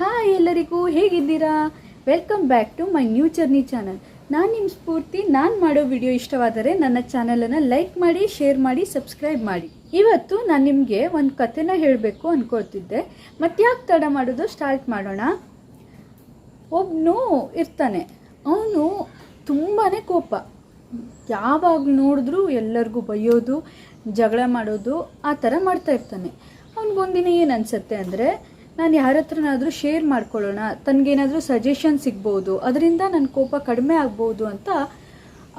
Hi ಎಲ್ಲರಿಗೂ, ಹೇಗಿದ್ದೀರಾ? Welcome back to my new journey channel ನಾನು ನಿಮ್ಮ ಸ್ಫೂರ್ತಿ, ನಾನು ಮಾಡೋ ವಿಡಿಯೋ ಇಷ್ಟವಾದರೆ ನನ್ನ ಚಾನಲನ್ನು ಲೈಕ್ ಮಾಡಿ ಶೇರ್ ಮಾಡಿ ಸಬ್ಸ್ಕ್ರೈಬ್ ಮಾಡಿ. ಇವತ್ತು ನಾನು ನಿಮಗೆ ಒಂದು ಕಥೆನ ಹೇಳಬೇಕು ಅಂದ್ಕೊಳ್ತಿದ್ದೆ ಮತ್ತೆ ಯಾಕೆ ತಡ ಮಾಡೋದು? ಸ್ಟಾರ್ಟ್ ಮಾಡೋಣ. ಒಬ್ಬನು ಇರ್ತಾನೆ. ಅವನು ತುಂಬಾ ಕೋಪ. ಯಾವಾಗ ನೋಡಿದ್ರೂ ಎಲ್ಲರಿಗೂ ಬೈಯೋದು, ಜಗಳ ಮಾಡೋದು, ಆ ಥರ ಮಾಡ್ತಾ ಇರ್ತಾನೆ. ಅವ್ನಿಗೊಂದಿನ ಏನು ಅನಿಸುತ್ತೆ ಅಂದರೆ ನಾನು ಯಾರ ಹತ್ರನಾದರೂ ಶೇರ್ ಮಾಡ್ಕೊಳ್ಳೋಣ, ತನಗೇನಾದರೂ ಸಜೆಷನ್ ಸಿಗ್ಬೋದು, ಅದರಿಂದ ನನ್ನ ಕೋಪ ಕಡಿಮೆ ಆಗ್ಬೋದು ಅಂತ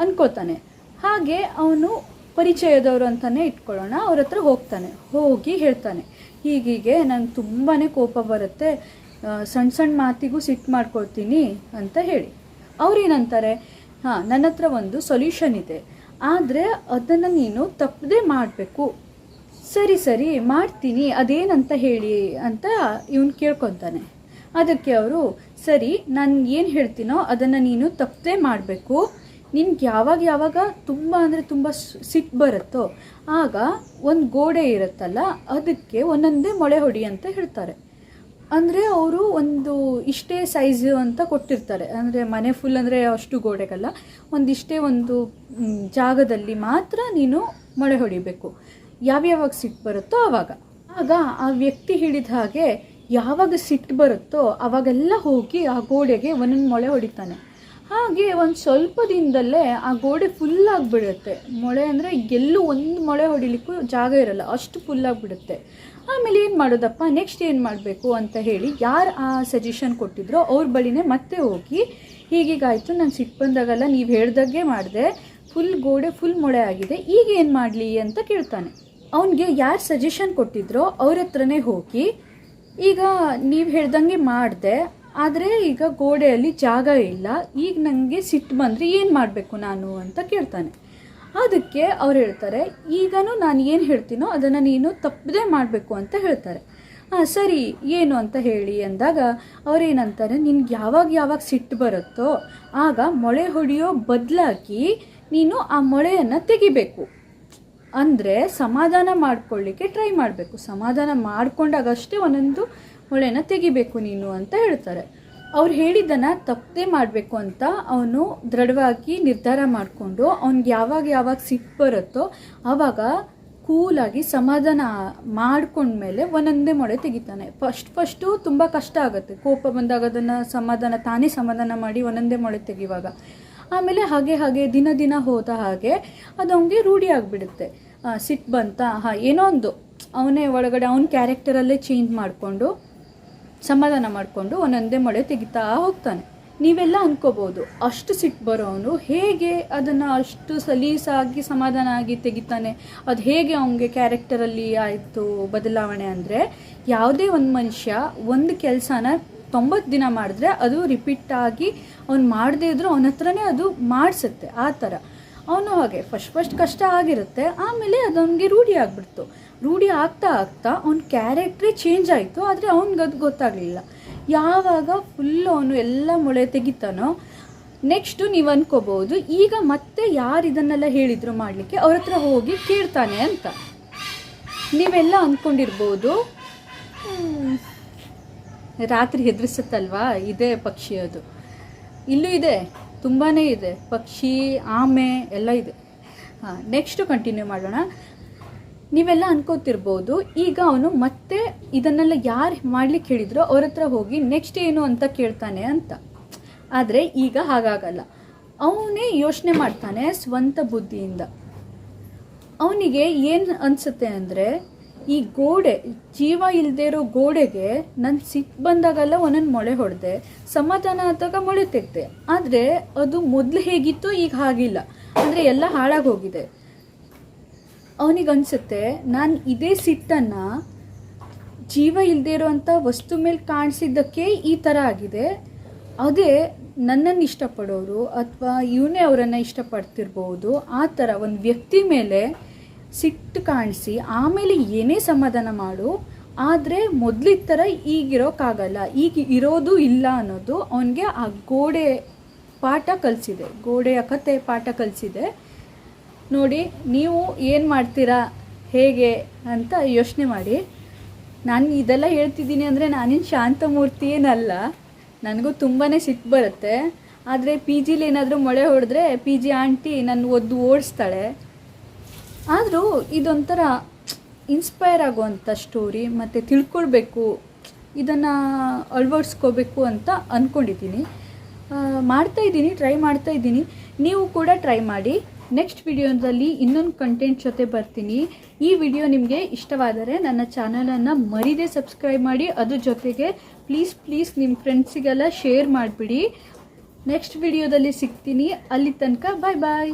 ಅನ್ಕೋತಾನೆ. ಹಾಗೆ ಅವನು ಪರಿಚಯದವರು ಅಂತಲೇ ಇಟ್ಕೊಳ್ಳೋಣ, ಅವ್ರ ಹತ್ರ ಹೋಗ್ತಾನೆ, ಹೋಗಿ ಹೇಳ್ತಾನೆ. ಹೀಗೀಗೆ ನಂಗೆ ತುಂಬಾ ಕೋಪ ಬರುತ್ತೆ ಸಣ್ಣ ಸಣ್ಣ ಮಾತಿಗೂ ಸಿಟ್ಟು ಮಾಡ್ಕೊಳ್ತೀನಿ ಅಂತ ಹೇಳಿ. ಅವ್ರೇನಂತಾರೆ, ಹಾಂ ನನ್ನ ಹತ್ರ ಒಂದು ಸೊಲ್ಯೂಷನ್ ಇದೆ, ಆದರೆ ಅದನ್ನು ನೀನು ತಪ್ಪದೇ ಮಾಡಬೇಕು. ಸರಿ ಸರಿ, ಮಾಡ್ತೀನಿ, ಅದೇನಂತ ಹೇಳಿ ಅಂತ ಇವನು ಕೇಳ್ಕೊತಾನೆ. ಅದಕ್ಕೆ ಅವರು, ಸರಿ, ನಾನು ಏನು ಹೇಳ್ತೀನೋ ಅದನ್ನು ನೀನು ತಪ್ಪದೇ ಮಾಡಬೇಕು. ನಿನ್ಗೆ ಯಾವಾಗ ಯಾವಾಗ ತುಂಬ ಅಂದರೆ ತುಂಬ ಸಿಟ್ಟು ಬರುತ್ತೋ, ಆಗ ಒಂದು ಗೋಡೆ ಇರುತ್ತಲ್ಲ, ಅದಕ್ಕೆ ಒಂದೊಂದೇ ಮೊಳೆ ಹೊಡಿ ಅಂತ ಹೇಳ್ತಾರೆ. ಅಂದರೆ ಅವರು ಒಂದು ಇಷ್ಟೇ ಸೈಜು ಅಂತ ಕೊಟ್ಟಿರ್ತಾರೆ. ಅಂದರೆ ಮನೆ ಫುಲ್ ಅಂದರೆ ಅಷ್ಟು ಗೋಡೆಗಲ್ಲ, ಒಂದಿಷ್ಟೇ ಒಂದು ಜಾಗದಲ್ಲಿ ಮಾತ್ರ ನೀನು ಮೊಳೆ ಹೊಡಿಬೇಕು. ಯಾವ್ಯಾವಾಗ ಸಿಟ್ಟು ಬರುತ್ತೋ ಆವಾಗ ಆಗ ಆ ವ್ಯಕ್ತಿ ಹೇಳಿದ ಹಾಗೆ ಯಾವಾಗ ಸಿಟ್ಟು ಬರುತ್ತೋ ಆವಾಗೆಲ್ಲ ಹೋಗಿ ಆ ಗೋಡೆಗೆ ಒಂದೊಂದು ಮೊಳೆ ಹೊಡಿತಾನೆ. ಹಾಗೆ ಒಂದು ಸ್ವಲ್ಪ ದಿನದಲ್ಲೇ ಆ ಗೋಡೆ ಫುಲ್ ಆಗಿಬಿಡುತ್ತೆ. ಮೊಳೆ ಅಂದರೆ ಎಲ್ಲೂ ಒಂದು ಮೊಳೆ ಹೊಡಿಲಿಕ್ಕೂ ಜಾಗ ಇರಲ್ಲ, ಅಷ್ಟು ಫುಲ್ ಆಗಿಬಿಡುತ್ತೆ. ಆಮೇಲೆ ಏನು ಮಾಡೋದಪ್ಪ ನೆಕ್ಸ್ಟ್ ಏನು ಮಾಡಬೇಕು ಅಂತ ಹೇಳಿ ಯಾರು ಆ ಸಜೆಷನ್ ಕೊಟ್ಟಿದ್ರೋ ಅವ್ರ ಬಳಿನೇ ಮತ್ತೆ ಹೋಗಿ, ಹೀಗೀಗಾಯಿತು, ನಾನು ಸಿಟ್ಟು ಬಂದಾಗಲ್ಲ, ನೀವು ಹೇಳ್ದಾಗೆ ಮಾಡಿದೆ ಫುಲ್ ಗೋಡೆ ಫುಲ್ ಮೊಳೆ ಆಗಿದೆ, ಈಗ ಏನು ಮಾಡಲಿ? ಅಂತ ಕೇಳ್ತಾನೆ. ಅವನಿಗೆ ಯಾರು ಸಜೆಷನ್ ಕೊಟ್ಟಿದ್ರೋ ಅವ್ರ ಹತ್ರನೇ ಹೋಗಿ, ಈಗ ನೀವು ಹೇಳ್ದಂಗೆ ಮಾಡಿದೆ, ಆದರೆ ಈಗ ಗೋಡೆಯಲ್ಲಿ ಜಾಗ ಇಲ್ಲ, ಈಗ ನನಗೆ ಸಿಟ್ಟು ಬಂದರೆ ಏನು ಮಾಡಬೇಕು ನಾನು ಅಂತ ಕೇಳ್ತಾನೆ. ಅದಕ್ಕೆ ಅವ್ರು ಹೇಳ್ತಾರೆ, ಈಗನೂ ನಾನು ಏನು ಹೇಳ್ತೀನೋ ಅದನ್ನು ನೀನು ತಪ್ಪದೇ ಮಾಡಬೇಕು ಅಂತ ಹೇಳ್ತಾರೆ. ಹಾಂ ಸರಿ, ಏನು ಅಂತ ಹೇಳಿ ಅಂದಾಗ ಅವ್ರೇನಂತಾರೆ ನಿನ್ಗೆ ಯಾವಾಗ ಯಾವಾಗ ಸಿಟ್ಟು ಬರುತ್ತೋ, ಆಗ ಮೊಳೆ ಹೊಡೆಯೋ ಬದಲಾಗಿ ನೀನು ಆ ಮೊಳೆಯನ್ನು ತೆಗಿಬೇಕು. ಅಂದರೆ ಸಮಾಧಾನ ಮಾಡ್ಕೊಳ್ಳಿಕ್ಕೆ ಟ್ರೈ ಮಾಡಬೇಕು. ಸಮಾಧಾನ ಮಾಡಿಕೊಂಡಾಗಷ್ಟೇ ಒಂದೊಂದು ಮೊಳೆನ ತೆಗಿಬೇಕು ನೀನು ಅಂತ ಹೇಳ್ತಾರೆ. ಅವ್ರು ಹೇಳಿದ್ದನ್ನು ತಪ್ಪದೇ ಮಾಡಬೇಕು ಅಂತ ಅವನು ದೃಢವಾಗಿ ನಿರ್ಧಾರ ಮಾಡಿಕೊಂಡು ಅವ್ನಿಗೆ ಯಾವಾಗ ಯಾವಾಗ ಸಿಟ್ಟು ಬರುತ್ತೋ ಆವಾಗ ಕೂಲಾಗಿ ಸಮಾಧಾನ ಮಾಡ್ಕೊಂಡ್ಮೇಲೆ ಒಂದೊಂದೇ ಮೊಳೆ ತೆಗಿತಾನೆ. ಫಸ್ಟ್ ಫಸ್ಟು ತುಂಬ ಕಷ್ಟ ಆಗುತ್ತೆ. ಕೋಪ ಬಂದಾಗ ಅದನ್ನು ಸಮಾಧಾನ, ತಾನೇ ಸಮಾಧಾನ ಮಾಡಿ ಒಂದೊಂದೇ ಮೊಳೆ ತೆಗಿವಾಗ ಆಮೇಲೆ ಹಾಗೆ ಹಾಗೆ ದಿನ ದಿನ ಹೋದ ಹಾಗೆ ಅದು ಅವನಿಗೆ ರೂಢಿ ಆಗಿಬಿಡುತ್ತೆ. ಸಿಟ್ಟು ಬಂತ, ಹಾಂ, ಏನೋ ಒಂದು. ಅವನೇ ಒಳಗಡೆ, ಅವನ ಕ್ಯಾರೆಕ್ಟರಲ್ಲೇ ಚೇಂಜ್ ಮಾಡಿಕೊಂಡು, ಸಮಾಧಾನ ಮಾಡಿಕೊಂಡು ಒಂದೊಂದೇ ಮೊಳೆ ತೆಗಿತಾ ಹೋಗ್ತಾನೆ. ನೀವೆಲ್ಲ ಅಂದ್ಕೋಬೋದು ಅಷ್ಟು ಸಿಟ್ಟು ಬರೋನು ಹೇಗೆ ಅದನ್ನು ಅಷ್ಟು ಸಲೀಸಾಗಿ ಸಮಾಧಾನ ಆಗಿ ತೆಗಿತಾನೆ? ಅದು ಹೇಗೆ ಅವನಿಗೆ ಕ್ಯಾರೆಕ್ಟರಲ್ಲಿ ಆಯಿತು ಬದಲಾವಣೆ ಅಂದರೆ, ಯಾವುದೇ ಒಂದು ಮನುಷ್ಯ ಒಂದು ಕೆಲಸನ ತೊಂಬತ್ತು ದಿನ ಮಾಡಿದ್ರೆ ಅದು ರಿಪೀಟ್ ಆಗಿ ಅವ್ನು ಮಾಡದೇ ಇದ್ದರೂ ಅವನ ಹತ್ರನೇ ಅದು ಮಾಡಿಸುತ್ತೆ ಆ ಥರ. ಅವನು ಹಾಗೆ ಫಸ್ಟ್ ಫಸ್ಟ್ ಕಷ್ಟ ಆಗಿರುತ್ತೆ ಆಮೇಲೆ ಅದು ಅವನಿಗೆ ರೂಢಿ ಆಗಿಬಿಡ್ತು. ರೂಢಿ ಆಗ್ತಾ ಆಗ್ತಾ ಅವ್ನ ಕ್ಯಾರೆಕ್ಟ್ರೇ ಚೇಂಜ್ ಆಯಿತು ಆದರೆ ಅವ್ನಿಗೆ ಅದು ಗೊತ್ತಾಗಲಿಲ್ಲ. ಯಾವಾಗ ಫುಲ್ಲು ಅವನು ಎಲ್ಲ ಮೊಳೆ ತೆಗಿತಾನೋ ನೆಕ್ಸ್ಟು ನೀವು ಅನ್ಕೋಬೋದು ಈಗ ಮತ್ತೆ ಯಾರು ಇದನ್ನೆಲ್ಲ ಹೇಳಿದ್ರು ಮಾಡಲಿಕ್ಕೆ ಅವ್ರ ಹತ್ರ ಹೋಗಿ ಕೇಳ್ತಾನೆ ಅಂತ. ನೀವೆಲ್ಲ ಅಂದ್ಕೊಂಡಿರ್ಬೋದು "ಹ್ಮ್, ರಾತ್ರಿ ಹೆದರಿಸುತ್ತಲ್ವಾ? ಇದೇ ಪಕ್ಷಿ ಅದು. ಇಲ್ಲೂ ಇದೆ ತುಂಬಾ ಇದೆ. ಪಕ್ಷಿ, ಆಮೆ ಎಲ್ಲ ಇದೆ. ಹಾಂ ನೆಕ್ಸ್ಟು ಕಂಟಿನ್ಯೂ ಮಾಡೋಣ. ನೀವೆಲ್ಲ ಅನ್ಕೋತಿರ್ಬೋದು, ಈಗ ಅವನು ಮತ್ತೆ ಇದನ್ನೆಲ್ಲ ಯಾರು ಮಾಡಲಿಕ್ಕೆ ಹೇಳಿದ್ರೋ ಅವ್ರ ಹತ್ರ ಹೋಗಿ ನೆಕ್ಸ್ಟ್ ಏನು ಅಂತ ಕೇಳ್ತಾನೆ ಅಂತ. ಆದರೆ ಈಗ ಹಾಗಾಗಲ್ಲ. ಅವನೇ ಯೋಚನೆ ಮಾಡ್ತಾನೆ ಸ್ವಂತ ಬುದ್ಧಿಯಿಂದ. ಅವನಿಗೆ ಏನು ಅನಿಸುತ್ತೆ ಅಂದರೆ ಈ ಗೋಡೆ, ಜೀವ ಇಲ್ಲದೆ ಇರೋ ಗೋಡೆಗೆ ನನ್ನ ಸಿಟ್ಟು ಬಂದಾಗೆಲ್ಲ ಒಂದೊಂದು ಮೊಳೆ ಹೊಡೆದೆ, ಸಮಾಧಾನ ಆದಾಗ ಮೊಳೆ ತೆಗ್ದೆ. ಆದರೆ ಅದು ಮೊದಲು ಹೇಗಿತ್ತು ಈಗ ಹಾಗಿಲ್ಲ. ಅಂದರೆ ಎಲ್ಲ ಹಾಳಾಗಿ ಹೋಗಿದೆ. ಅವನಿಗೆ ಅನಿಸುತ್ತೆ, ನಾನು ಇದೇ ಸಿಟ್ಟನ್ನು ಜೀವ ಇಲ್ಲದೆ ಇರೋವಂಥ ವಸ್ತು ಮೇಲೆ ಕಾಣಿಸಿದ್ದಕ್ಕೆ ಈ ಥರ ಆಗಿದೆ. ಅದೇ ನನ್ನನ್ನು ಇಷ್ಟಪಡೋರು ಅಥವಾ ಇವನೇ ಅವರನ್ನು ಇಷ್ಟಪಡ್ತಿರ್ಬೋದು, ಆ ಥರ ಒಂದು ವ್ಯಕ್ತಿ ಮೇಲೆ ಸಿಟ್ಟು ಕಾಣಿಸಿ, ಆಮೇಲೆ ಏನೇ ಸಮಾಧಾನ ಮಾಡು, ಆದರೆ ಮೊದಲಿದ್ದ ಥರ ಈಗಿರೋಕ್ಕಾಗಲ್ಲ ಈಗ ಇರೋದು ಇಲ್ಲ ಅನ್ನೋದು ಅವನಿಗೆ ಆ ಗೋಡೆ ಪಾಠ ಕಲಿಸಿದೆ. ಗೋಡೆಯ ಕತೆ ಪಾಠ ಕಲಿಸಿದೆ. ನೋಡಿ, ನೀವು ಏನು ಮಾಡ್ತೀರಾ, ಹೇಗೆ ಅಂತ ಯೋಚನೆ ಮಾಡಿ. ನಾನು ಇದೆಲ್ಲ ಹೇಳ್ತಿದ್ದೀನಿ ಅಂದರೆ ನಾನೇನು ಶಾಂತಮೂರ್ತಿ ಏನಲ್ಲ ನನಗೂ ತುಂಬಾ ಸಿಟ್ಟು ಬರುತ್ತೆ. ಆದರೆ ಪಿ ಜಿಲಿ ಏನಾದರೂ ಮೊಳೆ ಹೊಡೆದ್ರೆ ಪಿ ಜಿ ಆಂಟಿ ನನ್ನ ಒದ್ದು ಓಡಿಸ್ತಾಳೆ. ಆದರೂ ಇದೊಂಥರ ಇನ್ಸ್ಪೈರ್ ಆಗುವಂಥ ಸ್ಟೋರಿ ಮತ್ತು ತಿಳ್ಕೊಳ್ಬೇಕು, ಇದನ್ನು ಅಳವಡಿಸ್ಕೋಬೇಕು ಅಂತ ಅಂದ್ಕೊಂಡಿದ್ದೀನಿ ಮಾಡ್ತಾ ಇದ್ದೀನಿ ಟ್ರೈ ಮಾಡ್ತಾ ಇದ್ದೀನಿ. ನೀವು ಕೂಡ ಟ್ರೈ ಮಾಡಿ. ನೆಕ್ಸ್ಟ್ ವಿಡಿಯೋದಲ್ಲಿ ಇನ್ನೊಂದು ಕಂಟೆಂಟ್ ಜೊತೆ ಬರ್ತೀನಿ. ಈ ವಿಡಿಯೋ ನಿಮಗೆ ಇಷ್ಟವಾದರೆ ನನ್ನ ಚಾನಲನ್ನು ಮರಿದೇ ಸಬ್ಸ್ಕ್ರೈಬ್ ಮಾಡಿ. ಅದ್ರ ಜೊತೆಗೆ ಪ್ಲೀಸ್ ಪ್ಲೀಸ್ ನಿಮ್ಮ ಫ್ರೆಂಡ್ಸಿಗೆಲ್ಲ ಶೇರ್ ಮಾಡಿಬಿಡಿ. ನೆಕ್ಸ್ಟ್ ವಿಡಿಯೋದಲ್ಲಿ ಸಿಗ್ತೀನಿ. ಅಲ್ಲಿ ತನಕ ಬಾಯ್ ಬಾಯ್